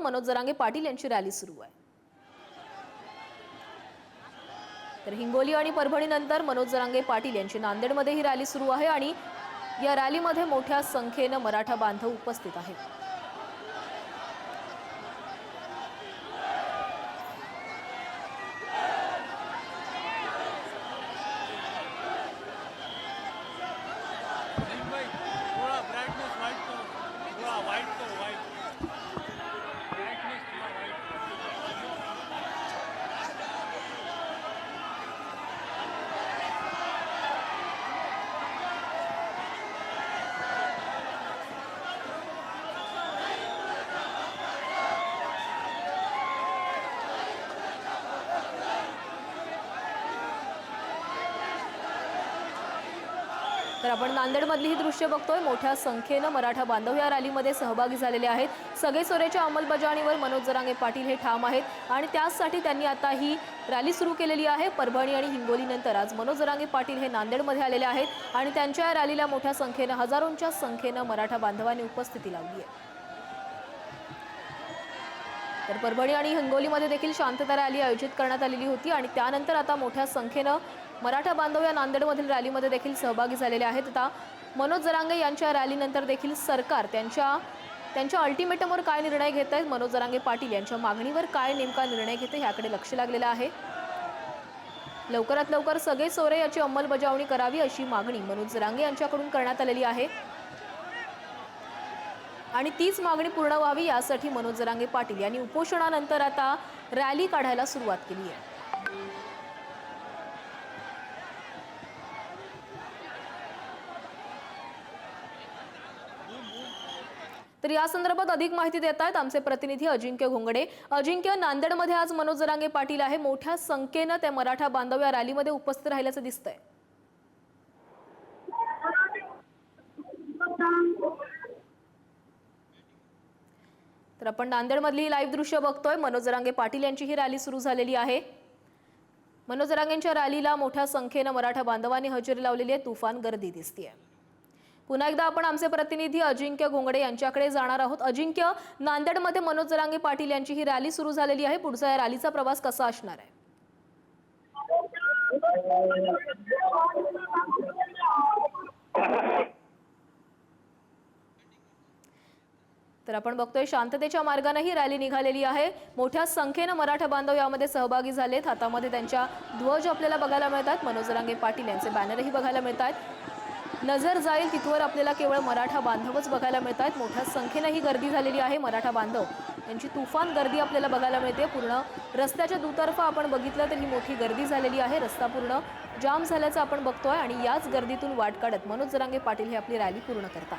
मनोज जरांगे पाटील यांची रॅली सुरू आहे. तर हिंगोली आणि परभणीनंतर मनोज जरांगे पाटील यांची नांदेडमध्ये ही रॅली सुरू आहे आणि या रॅलीमध्ये मोठ्या संख्येनं मराठा बांधव उपस्थित आहेत. तर आपण नांदेडमधली ही दृश्य बघतोय. मोठ्या संख्येनं मराठा बांधव या रॅलीमध्ये सहभागी झालेले आहेत. सगळे सोरेच्या अंमलबजावणीवर मनोज जरांगे पाटील हे ठाम आहेत आणि त्याचसाठी त्यांनी आता ही रॅली सुरू केलेली आहे. परभणी आणि हिंगोलीनंतर आज मनोज जरांगे पाटील हे नांदेडमध्ये आलेले आहेत आणि त्यांच्या या रॅलीला मोठ्या संख्येनं हजारोंच्या संख्येनं मराठा बांधवांनी उपस्थिती लावली आहे. तर परभणी आणि हिंगोलीमध्ये देखील शांतता रॅली आयोजित करण्यात आलेली होती आणि त्यानंतर आता मोठ्या संख्येनं मराठा बांधव या नांदेडमधील रॅलीमध्ये देखील सहभागी झालेले आहेत. आता मनोज जरांगे यांच्या रॅलीनंतर देखील सरकार त्यांच्या त्यांच्या अल्टिमेटमवर काय निर्णय घेत आहेत? मनोज जरांगे पाटील यांच्या मागणीवर काय नेमका निर्णय घेते ह्याकडे लक्ष लागलेलं आहे. लवकरात लवकर सगळे सोरे याची अंमलबजावणी करावी अशी मागणी मनोज जरांगे यांच्याकडून करण्यात आलेली आहे. आणि तीच मागणी पूर्ण व्हावी यासाठी मनोज जरांगे पाटील यांनी उपोषणानंतर आता रॅली काढायला सुरुवात केली आहे. तर या संदर्भात अधिक माहिती देत आहेत आमचे प्रतिनिधी अजिंक्य घोंगडे. अजिंक्य नांदेडमध्ये आज मनोज जरांगे पाटील आहे. मोठ्या संख्येनं त्या मराठा बांधव या रॅलीमध्ये उपस्थित राहिल्याचं दिसतंय. तर आपण नांदेडमधली ही लाईव्ह दृश्य बघतोय. मनोज जरांगे पाटील यांची ही रॅली सुरू झालेली आहे. मनोज जरांगेंच्या रॅलीला मोठ्या संख्येनं मराठा बांधवांनी हजेरी लावलेली आहे. तुफान गर्दी दिसतीये. पुन्हा एकदा आपण आमचे प्रतिनिधी अजिंक्य घोंगडे यांच्याकडे जाणार आहोत. अजिंक्य नांदेडमध्ये मनोज जरांगे पाटील यांची ही रॅली सुरू झालेली आहे. पुढचा या रॅलीचा प्रवास कसा असणार आहे? तर आपण बघतोय शांततेच्या मार्गाने ही रॅली निघालेली आहे. मोठ्या संख्येनं मराठा बांधव यामध्ये सहभागी झालेत. हातामध्ये त्यांच्या ध्वज आपल्याला बघायला मिळतात. मनोज रांगे पाटील यांचे बॅनरही बघायला मिळतात नजर जाईल तिथवर आपल्याला केवळ मराठा बांधवच बघायला मिळत आहेत मोठ्या संख्येनं ही गर्दी झालेली आहे मराठा बांधव. यांची तुफान गर्दी आपल्याला बघायला मिळते. पूर्ण रस्त्याच्या दुतर्फा आपण बघितलं तर ही मोठी गर्दी झालेली आहे. रस्ता पूर्ण जाम झाल्याचं आपण बघतोय आणि याच गर्दीतून वाट काढत मनोज जरांगे पाटील हे आपली रॅली पूर्ण करतात.